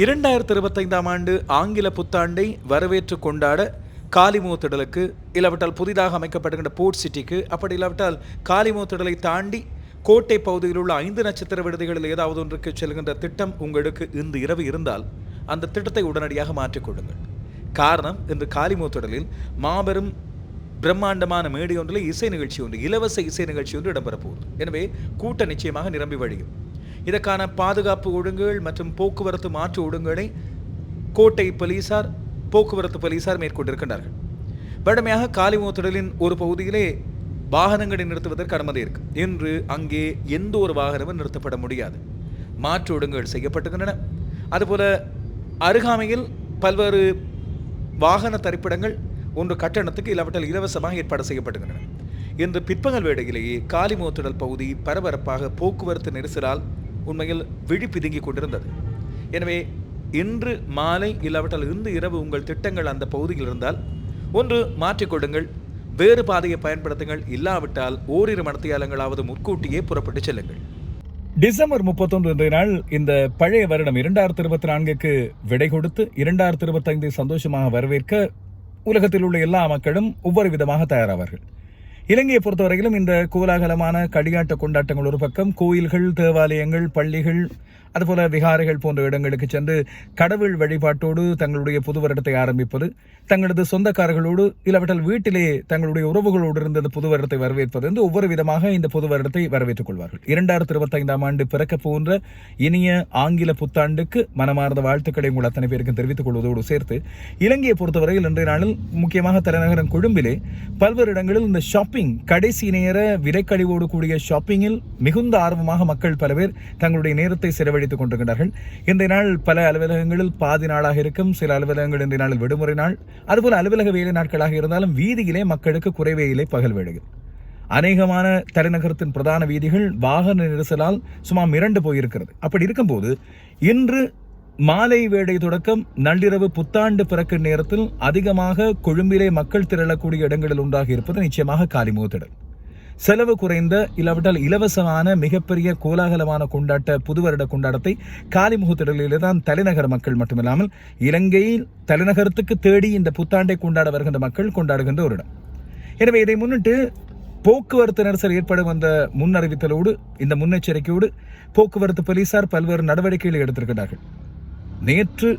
இரண்டாயிரத்தி இருபத்தைந்தாம் ஆண்டு ஆங்கில புத்தாண்டை வரவேற்று கொண்டாட காலிமோ திடலுக்கு இல்லாவிட்டால் புதிதாக அமைக்கப்படுகின்ற போர்ட் சிட்டிக்கு அப்படி இல்லாவிட்டால் காலிமோ தாண்டி கோட்டை பகுதியில் உள்ள ஐந்து நட்சத்திர விடுதிகளில் ஏதாவது ஒன்றுக்கு செல்கின்ற திட்டம் உங்களுக்கு இந்த இரவு இருந்தால் அந்த திட்டத்தை உடனடியாக மாற்றிக்கொள்ளுங்கள் காரணம் இன்று காலிமோ திடலில் மாபெரும் பிரம்மாண்டமான மேடை ஒன்றில் இசை நிகழ்ச்சி ஒன்று இலவச இசை நிகழ்ச்சி ஒன்று இடம்பெறப் போகுது. எனவே கூட்ட நிச்சயமாக நிரம்பி வழியும். இதற்கான பாதுகாப்பு ஒழுங்குகள் மற்றும் போக்குவரத்து மாற்று ஒழுங்குகளை கோட்டை போலீசார் போக்குவரத்து போலீசார் மேற்கொண்டிருக்கின்றார்கள். வழமையாக காலிமோ ஒரு பகுதியிலே வாகனங்களை நிறுத்துவதற்கு அனுமதி இருக்கு. இன்று அங்கே எந்த ஒரு வாகனமும் நிறுத்தப்பட முடியாது. மாற்று ஒழுங்குகள் செய்யப்பட்டுகின்றன அதுபோல அருகாமையில் பல்வேறு வாகன தரிப்பிடங்கள் ஒன்று கட்டணத்துக்கு இல்லாவிட்டால் இலவசமாக ஏற்பாடு செய்யப்படுகின்றன இன்று பிற்பகல் வேடையிலேயே காலிமோத்திடல் பகுதி பரபரப்பாக போக்குவரத்து நெரிசலால் உண்மையில் விழி பிதுங்கிக் கொண்டிருந்தது. எனவே இன்று மாலை இல்லாவிட்டால் இன்று இரவு உங்கள் திட்டங்கள் அந்த பகுதியில் இருந்தால் ஒன்று மாற்றிக்கொள்ளுங்கள் வேறு பாதையை பயன்படுத்துங்கள் இல்லாவிட்டால் ஓரிரு மனத்தியாலங்களாவது முன்கூட்டியே புறப்பட்டு செல்லுங்கள். டிசம்பர் முப்பத்தொன்று இன்றைய நாள் இந்த பழைய வருடம் இரண்டாயிரத்தி இருபத்தி நான்குக்கு விடை கொடுத்து இரண்டாயிரத்தி இருபத்தைந்தை சந்தோஷமாக வரவேற்க உலகத்தில் உள்ள எல்லா மக்களும் ஒவ்வொரு விதமாக தயாராவார்கள். இலங்கையை பொறுத்தவரையிலும் இந்த கோலாகலமான களியாட்ட கொண்டாட்டங்கள் ஒரு பக்கம் கோயில்கள் தேவாலயங்கள் பள்ளிகள் அதுபோல விகாரைகள் போன்ற இடங்களுக்கு சென்று கடவுள் வழிபாட்டோடு தங்களுடைய புது வருடத்தை ஆரம்பிப்பது தங்களது சொந்தக்காரர்களோடு இல்லாவிட்டால் வீட்டிலே தங்களுடைய உறவுகளோடு இருந்த இந்த புது வருடத்தை வரவேற்பது என்று ஒவ்வொரு விதமாக இந்த புது வருடத்தை வரவேற்றுக் கொள்வார்கள். இரண்டாயிரத்தி இருபத்தைந்தாம் ஆண்டு பிறக்க போன்ற இனிய ஆங்கில புத்தாண்டுக்கு மனமார்ந்த வாழ்த்துக்களை உங்கள் அத்தனை பேருக்கும் தெரிவித்துக் கொள்வதோடு சேர்த்து இலங்கையை பொறுத்தவரையில் இன்றைய நாளில் முக்கியமாக தலைநகரம் கொழும்பிலே பல்வேறு இடங்களில் இந்த ஷாப்பிங் கடைசி நேர விலைக்கழிவோடு கூடிய ஷாப்பிங்கில் மிகுந்த ஆர்வமாக மக்கள் பல பேர் தங்களுடைய நேரத்தை செலவழித்துக் கொண்டிருக்கிறார்கள் இன்றைய நாள் பல அலுவலகங்களில் பாதி நாளாக இருக்கும். சில அலுவலகங்கள் இன்றைய நாளில் விடுமுறை நாள். அதுபோல அலுவலக வேலை நாட்களாக இருந்தாலும் வீதியிலே மக்களுக்கு குறைவே இல்லை பகல் வேளையில். அநேகமான தலைநகரத்தின் பிரதான வீதிகள் வாகன நெரிசலால் சுமார் மிரண்டு போயிருக்கிறது. அப்படி இருக்கும்போது இன்று மாலை வேடை தொடக்கம் நள்ளிரவு புத்தாண்டு பிறக்கும் நேரத்தில் அதிகமாக கொழும்பிலே மக்கள் திரளக்கூடிய இடங்களில் உண்டாகி இருப்பது நிச்சயமாக காலிமுகத்திடல் செலவு குறைந்த இல்லாவிட்டால் இலவசமான மிகப்பெரிய கோலாகலமான கொண்டாட்ட புது வருட கொண்டாட்டத்தை காலிமுகத்திடலிலே தான் தலைநகர மக்கள் மட்டுமில்லாமல் இலங்கையில் தலைநகரத்துக்கு தேடி இந்த புத்தாண்டை கொண்டாட வருகின்ற மக்கள் கொண்டாடுகின்ற ஒரு இடம் எனவே இதை முன்னிட்டு போக்குவரத்து நெரிசல் ஏற்படும் அந்த முன்னறிவித்தலோடு இந்த முன்னெச்சரிக்கையோடு போக்குவரத்து போலீசார் பல்வேறு நடவடிக்கைகளை எடுத்திருக்கிறார்கள். நேற்று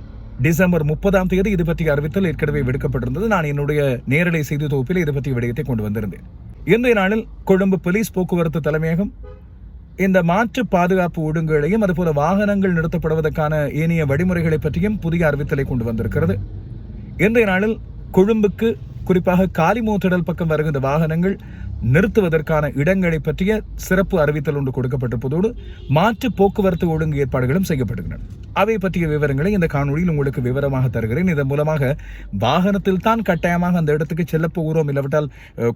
டிசம்பர் முப்பதாம் தேதி இது பற்றிய அறிவித்தல் ஏற்கனவே விடுக்கப்பட்டிருந்தது. நான் என்னுடைய நேரலை செய்தி தொகுப்பில் இது பற்றிய விடயத்தை கொண்டு வந்திருந்தேன். இன்றைய நாளில் கொழும்பு போலீஸ் போக்குவரத்து தலைமையகம் இந்த மாற்று பாதுகாப்பு ஒழுங்குகளையும் அதுபோல வாகனங்கள் நிறுத்தப்படுவதற்கான ஏனைய வழிமுறைகளை பற்றியும் புதிய அறிவித்தலை கொண்டு வந்திருக்கிறது. இன்றைய நாளில் கொழும்புக்கு குறிப்பாக காலிமூத்திடல் பக்கம் வருகின்ற வாகனங்கள் நிறுத்துவதற்கான இடங்களை பற்றிய சிறப்பு அறிவித்தல் ஒன்று கொடுக்கப்பட்டிருப்பதோடு மாற்று போக்குவரத்து ஒழுங்கு ஏற்பாடுகளும் செய்யப்படுகின்றன. அவை பற்றிய விவரங்களை இந்த காணொளியில் உங்களுக்கு விவரமாக தருகிறேன். இதன் மூலமாக வாகனத்தில் தான் கட்டாயமாக அந்த இடத்துக்கு செல்ல போகிறோம். இல்லாவிட்டால்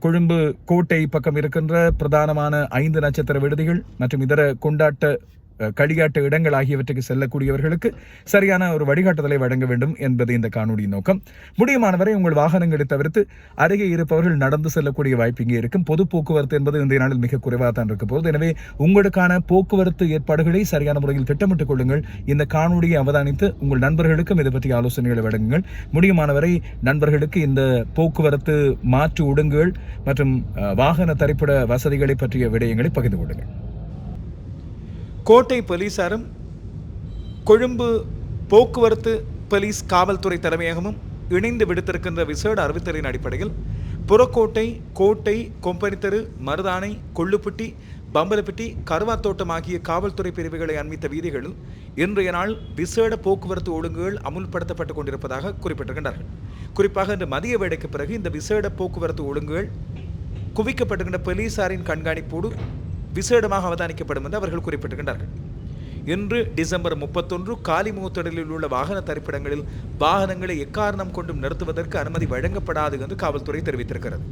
கொழும்பு கோட்டை பக்கம் இருக்கின்ற பிரதானமான ஐந்து நட்சத்திர விடுதிகள் மற்றும் இதர கொண்டாட்ட அஹ், இடங்கள் ஆகியவற்றுக்கு செல்லக்கூடியவர்களுக்கு சரியான ஒரு வழிகாட்டுதலை வழங்க வேண்டும் என்பது இந்த காணொலியின் நோக்கம். முடியுமானவரை உங்கள் வாகனங்களை தவிர்த்து அருகே இருப்பவர்கள் நடந்து செல்லக்கூடிய வாய்ப்பு இங்கே இருக்கும். பொது போக்குவரத்து என்பது இன்றைய நாளில் மிக குறைவாக தான் இருக்க போகுது. எனவே உங்களுக்கான போக்குவரத்து ஏற்பாடுகளை சரியான முறையில் திட்டமிட்டுக் கொள்ளுங்கள். இந்த காணொலியை அவதானித்து உங்கள் நண்பர்களுக்கும் இதை பற்றி ஆலோசனைகளை வழங்குங்கள். முடியுமானவரை நண்பர்களுக்கு இந்த போக்குவரத்து மாற்று ஒழுங்குகள் மற்றும் வாகன தரிப்பிட வசதிகளை பற்றிய விடயங்களை பகிர்ந்து கொள்ளுங்கள். கோட்டை போலீஸாரும் கொழும்பு போக்குவரத்து போலீஸ் காவல்துறை தலைமையகமும் இணைந்து விடுத்திருக்கின்ற விசேட அறிவித்தலின் அடிப்படையில் புறக்கோட்டை கோட்டை கொம்பனித்தெரு மருதானை கொள்ளுப்பட்டி பம்பலப்பட்டி கருவாத்தோட்டம் ஆகிய காவல்துறை பிரிவுகளை அண்மித்த வீதிகளில் இன்றைய நாள் விசேட போக்குவரத்து ஒழுங்குகள் அமுல்படுத்தப்பட்டுக் கொண்டிருப்பதாக குறிப்பிட்டிருக்கின்றார்கள். குறிப்பாக இன்று மதிய வேளைக்கு பிறகு இந்த விசேட போக்குவரத்து ஒழுங்குகள் குவிக்கப்படுகின்ற போலீசாரின் கண்காணிப்போடு விசேடமாக அவதானிக்கப்படும் என்று அவர்கள் குறிப்பிட்டிருக்கின்றார்கள். இன்று டிசம்பர் முப்பத்தொன்று காலிமுகத்திடலில் உள்ள வாகன தரிப்பிடங்களில் வாகனங்களை எக்காரணம் கொண்டும் நிறுத்துவதற்கு அனுமதி வழங்கப்படாது என்று காவல்துறை தெரிவித்திருக்கிறது.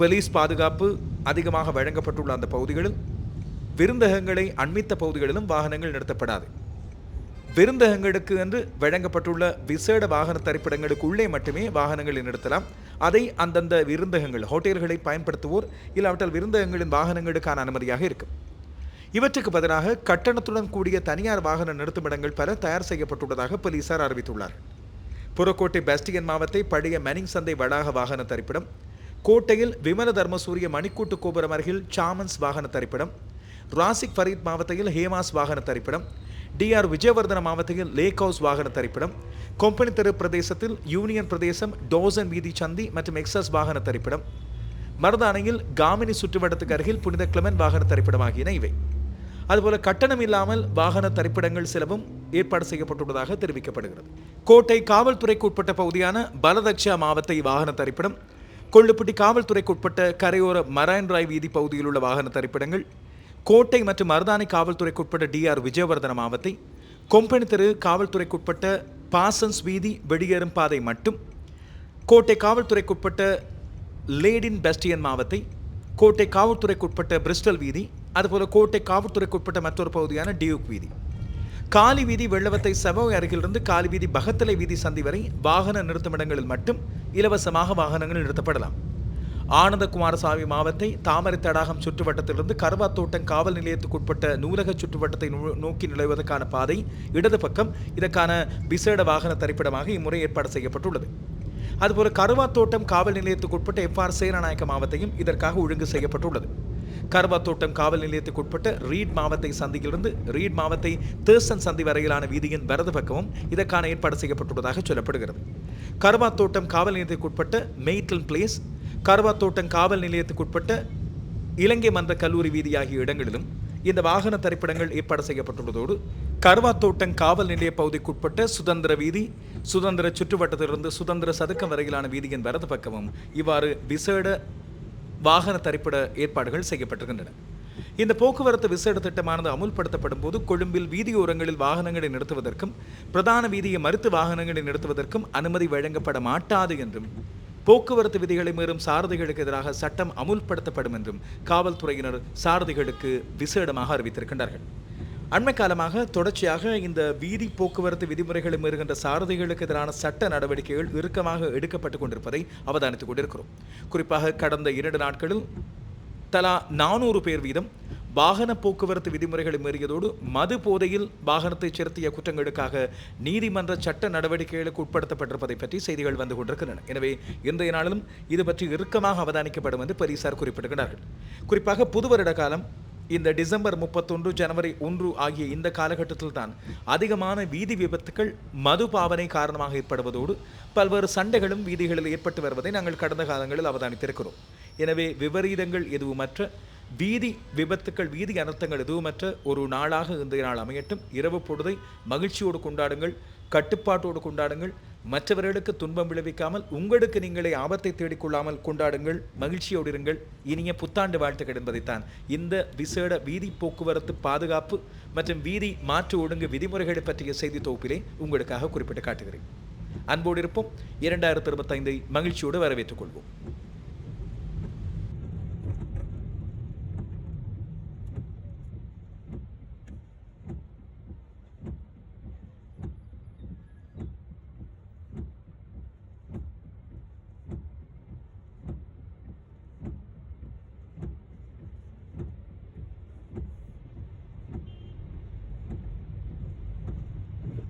போலீஸ் பாதுகாப்பு அதிகமாக வழங்கப்பட்டுள்ள அந்த பகுதிகளில் விருந்தகங்களை அண்மித்த பகுதிகளிலும் வாகனங்கள் நிறுத்தப்படாது. விருந்தகங்களுக்கு என்று வழங்கப்பட்டுள்ள விசேட வாகன தரிப்பிடங்களுக்கு உள்ளே மட்டுமே வாகனங்களை நிறுத்தலாம். அதை அந்தந்த விருந்தகங்கள் ஹோட்டல்களை பயன்படுத்துவோர் இல்லாவிட்டால் விருந்தகங்களின் வாகனங்களுக்கான அனுமதியாக இருக்கும். இவற்றுக்கு பதிலாக கட்டணத்துடன் கூடிய தனியார் வாகன நிறுத்துமிடங்கள் பல தயார் செய்யப்பட்டுள்ளதாக போலீசார் அறிவித்துள்ளார்கள் புறக்கோட்டை பஸ்டியன் மாவத்தை பழைய மனிங் சந்தை வளாக வாகன தரிப்பிடம் கோட்டையில் விமல தர்மசூரிய மணிக்கூட்டு கோபுரம் அருகில் சாமன்ஸ் வாகன தரிப்பிடம் ராசிக் ஃபரீத் மாவட்டத்தில் ஹேமாஸ் வாகன தரிப்பிடம் டிஆர் விஜயவர்தன மாவட்டத்தில் லேக் ஹவுஸ் வாகன தரிப்பிடம் கொம்பனி தெரு பிரதேசத்தில் யூனியன் பிரதேசம் டோசன் வீதி சந்தி மற்றும் எக்ஸஸ் வாகன தரிப்பிடம் மருதானையில் காமினி சுற்றுவட்டத்துக்கு அருகில் புனித கிளமன் வாகன தரிப்பிடம் ஆகியன இவை. அதுபோல கட்டணம் இல்லாமல் வாகன தரிப்பிடங்கள் சிலவும் ஏற்பாடு செய்யப்பட்டுள்ளதாக தெரிவிக்கப்படுகிறது. கோட்டை காவல்துறைக்கு உட்பட்ட பகுதியான பலதக்ஷா மாவட்ட வாகன தரிப்பிடம் கொள்ளுப்பட்டி காவல்துறைக்கு உட்பட்ட கரையோர மரைன் ராய் வீதி பகுதியில் உள்ள வாகன தரிப்பிடங்கள் கோட்டை மற்றும் மருதானை காவல்துறைக்கு உட்பட்ட டிஆர் விஜயவர்தன மாவத்தை கொம்பனி தெரு காவல்துறைக்கு உட்பட்ட பாசன்ஸ் வீதி வெளியேறும் பாதை மட்டும் கோட்டை காவல்துறைக்கு உட்பட்ட லேடின் பெஸ்டியன் மாவத்தை கோட்டை காவல்துறைக்கு உட்பட்ட பிரிஸ்டல் வீதி அதுபோல கோட்டை காவல்துறைக்கு உட்பட்ட மற்றொரு பகுதியான டியூக் வீதி. காலி வீதி வெள்ளவத்தை செவ்வாய் அருகிலிருந்து காலி வீதி பகத்தலை வீதி சந்தி வரை வாகன நிறுத்துமிடங்களில் மட்டும் இலவசமாக வாகனங்கள் நிறுத்தப்படலாம். ஆனந்தகுமாரசாமி மாவத்தை தாமரை தடாகம் சுற்றுவட்டத்திலிருந்து கருவாத்தோட்டம் காவல் நிலையத்துக்குட்பட்ட நூலக சுற்றுவட்டத்தை நோக்கி நுழைவதற்கான பாதை இடது பக்கம் இதற்கான விசேட வாகன தரிப்பிடமாக இம்முறை ஏற்பாடு செய்யப்பட்டுள்ளது. அதுபோல கருவாத்தோட்டம் காவல் நிலையத்துக்குட்பட்ட எஃப்ஆர் சேனநாயக்க மாவத்தையும் இதற்காக ஒழுங்கு செய்யப்பட்டுள்ளது. கருவாத்தோட்டம் காவல் நிலையத்துக்குட்பட்ட ரீட் மாவத்தை சந்தியிலிருந்து ரீட் மாவத்தை தேர்சன் சந்தி வரையிலான வீதியின் வரது பக்கமும் இதற்கான ஏற்பாடு செய்யப்பட்டுள்ளதாக சொல்லப்படுகிறது. கருவாத்தோட்டம் காவல் நிலையத்துக்குட்பட்ட மெய்டன் பிளேஸ் கருவாத்தோட்டம் காவல் நிலையத்துக்குட்பட்ட இலங்கை மன்ற கல்லூரி வீதி ஆகிய இடங்களிலும் இந்த வாகன திரைப்படங்கள் ஏற்பாடு செய்யப்பட்டுள்ளதோடு கருவாத்தோட்டம் காவல் நிலைய பகுதிக்குட்பட்ட சுதந்திர வீதி சுதந்திர சுற்றுவட்டத்திலிருந்து சுதந்திர சதுக்கம் வரையிலான வீதியின் வரது பக்கமும் இவ்வாறு விசேட வாகன திரைப்பட ஏற்பாடுகள் செய்யப்பட்டிருக்கின்றன. இந்த போக்குவரத்து விசேட திட்டமானது அமுல்படுத்தப்படும் போது கொழும்பில் வீதியோரங்களில் வாகனங்களை நிறுத்துவதற்கும் பிரதான வீதியை மறுத்து வாகனங்களை நிறுத்துவதற்கும் அனுமதி வழங்கப்பட மாட்டாது என்றும் போக்குவரத்து விதிகளை மீறும் சாரதிகளுக்கு எதிராக சட்டம் அமுல்படுத்தப்படும் என்றும் காவல்துறையினர் சாரதிகளுக்கு விசேடமாக அறிவித்திருக்கின்றார்கள். அண்மை காலமாக தொடர்ச்சியாக இந்த வீதி போக்குவரத்து விதிமுறைகளை மீறுகின்ற சாரதிகளுக்கு எதிரான சட்ட நடவடிக்கைகள் இறுக்கமாக எடுக்கப்பட்டு கொண்டிருப்பதை அவதானித்துக் கொண்டிருக்கிறோம். குறிப்பாக கடந்த இரண்டு நாட்களில் தலா நானூறு பேர் வீதம் வாகன போக்குவரத்து விதிமுறைகளை மீறியதோடு மது போதையில் வாகனத்தை செலுத்திய குற்றங்களுக்காக நீதிமன்ற சட்ட நடவடிக்கைகளுக்கு உட்படுத்தப்பட்டிருப்பதை பற்றி செய்திகள் வந்து கொண்டிருக்கின்றன. எனவே இன்றைய நாளிலும் இது பற்றி இறுக்கமாக அவதானிக்கப்படும் என்று போலீசார் குறிப்பிடுகிறார்கள் குறிப்பாக புது வருட காலம் இந்த டிசம்பர் முப்பத்தொன்று ஜனவரி ஒன்று ஆகிய இந்த காலகட்டத்தில் தான் அதிகமான வீதி விபத்துக்கள் மது பாவனை காரணமாக ஏற்படுவதோடு பல்வேறு சண்டைகளும் வீதிகளில் ஏற்பட்டு வருவதை நாங்கள் கடந்த காலங்களில் அவதானித்திருக்கிறோம். எனவே விபரீதங்கள் எதுவுமற்ற வீதி விபத்துக்கள் வீதி அனர்த்தங்கள் எதுவுமற்ற ஒரு நாளாக இன்றைய நாள் அமையட்டும். இரவு பொழுதை மகிழ்ச்சியோடு கொண்டாடுங்கள் கட்டுப்பாட்டோடு கொண்டாடுங்கள். மற்றவர்களுக்கு துன்பம் விளைவிக்காமல் உங்களுக்கு நீங்களே ஆபத்தை தேடிக்கொள்ளாமல் கொண்டாடுங்கள் மகிழ்ச்சியோடு இருங்கள். இனிய புத்தாண்டு வாழ்த்துக்கள் என்பதைத்தான். இந்த விசேட வீதி போக்குவரத்து பாதுகாப்பு மற்றும் வீதி மாற்று ஒழுங்கு விதிமுறைகளை பற்றிய செய்தி தொகுப்பிலே உங்களுக்காக குறிப்பிட்டு காட்டுகிறேன். அன்போடு இருப்போம். இரண்டாயிரத்தி இருபத்தைந்தை மகிழ்ச்சியோடு வரவேற்றுக் கொள்வோம்.